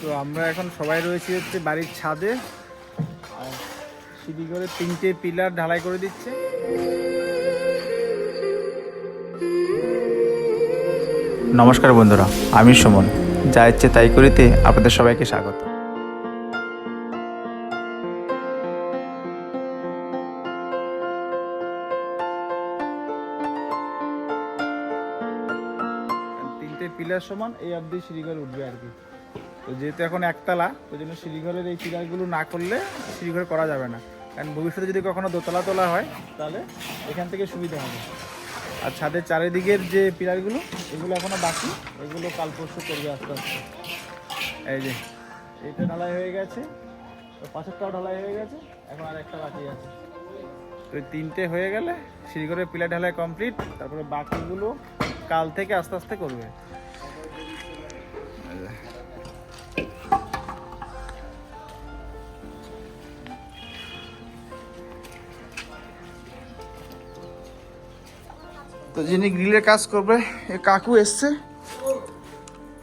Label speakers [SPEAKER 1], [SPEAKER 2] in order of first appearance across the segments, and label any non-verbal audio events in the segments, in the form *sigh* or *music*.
[SPEAKER 1] তো আমরা এখন সবাই রয়েছি হচ্ছে বাড়ির ছাদে। আর সিঁড়ি করে তিনটে পিলার ঢালাই করে দিচ্ছে। নমস্কার বন্ধুরা আমি সুমন। যা ইচ্ছে তাই করিতে আপনাদের সবাইকে স্বাগত। তিনটে পিলার সমান এই অবধি সিঁড়িঘর উঠবে আর কি। তো যেহেতু এখন একতলা ওই জন্য সিঁড়িঘরের এই পিলারগুলো না করলে সিঁড়িঘর করা যাবে না। কারণ ভবিষ্যতে যদি কখনো দোতলা তোলা হয়, তাহলে এখান থেকে সুবিধা হবে। আর ছাদের চারিদিকের যে পিলারগুলো, এগুলো এখনও বাকি, এগুলো কাল পরশু করবে আস্তে আস্তে। এই যে এইটা ঢালাই হয়ে গেছে। তো পাশেরটাও ঢালাই হয়ে গেছে, এখন আর একটা বাকি আছে। তো তিনটে হয়ে গেলে সিঁড়িঘরের পিলার ঢালাই কমপ্লিট, তারপরে বাকিগুলো কাল থেকে আস্তে আস্তে করবে। তো যিনি গ্রিলের কাজ করবে এই কাকু এসছে।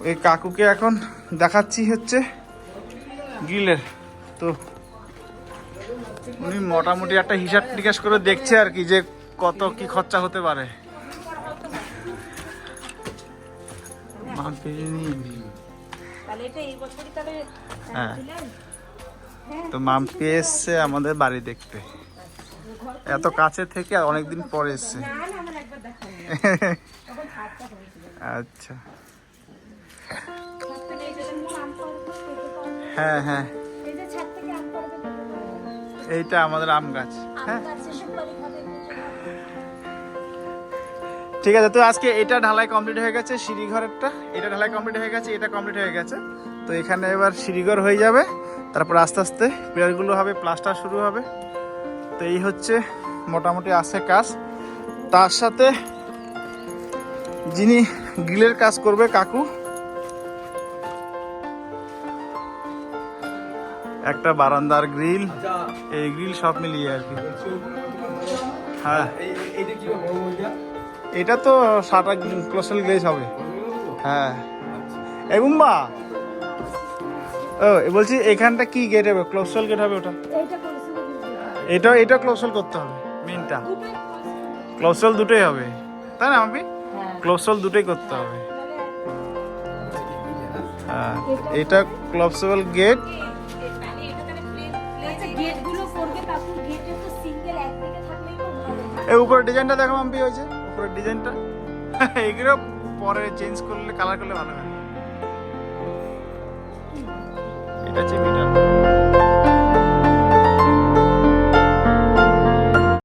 [SPEAKER 1] এই কাকুকে এখন দেখাচ্ছি হচ্ছে গ্রিলের। তো উনি মোটামুটি একটা হিসাব নিকাশ করে দেখছে আর কি যে কত কি খরচা হতে পারে।
[SPEAKER 2] তাহলে
[SPEAKER 1] হ্যাঁ। তো মাম এসছে আমাদের বাড়ি দেখতে। এত কাছে থেকে অনেকদিন পরে এসছে। আচ্ছা। হ্যাঁ হ্যাঁ। এইটা আমাদের আম গাছ হ্যাঁ। ঠিক আছে, তো আজকে এটা ঢালাই কমপ্লিট হয়ে গেছে, সিঁড়িঘরেরটা এটা ঢালাই কমপ্লিট হয়ে গেছে, এটা কমপ্লিট হয়ে গেছে তো এখানে এবার সিঁড়িঘর হয়ে যাবে, তারপর আস্তে আস্তে পিলারগুলো হবে, প্লাস্টার শুরু হবে তো এই হচ্ছে মোটামুটি আছে কাজ তার সাথে যিনি গ্রিলের কাজ করবে কাকু। একটা বারান্দার গ্রিল এই গ্রিল সব মিলিয়ে আর কি। হ্যাঁ। এটা তো সাটা ক্লোসাল গ্লেজ হবে হ্যাঁ। এই বুম্বা! ও বলছি এখানটা কি গেট হবে? ক্লোসাল গেট হবে ওটা? এটা এটা ক্লোসাল করতে হবে মেনটা। ক্লোসাল দুটোই হবে। তাই না আমি ক্লোসাল দুটোই করতে হবে। হ্যাঁ এটা ক্লোসাল গেট। এই উপরের ডিজাইনটা দেখো মাম্পি হয়েছে। উপরের ডিজাইনটা *laughs* এগুলো পরে চেঞ্জ করলে কালার করলে ভালো হয়। এটা হচ্ছে মিটার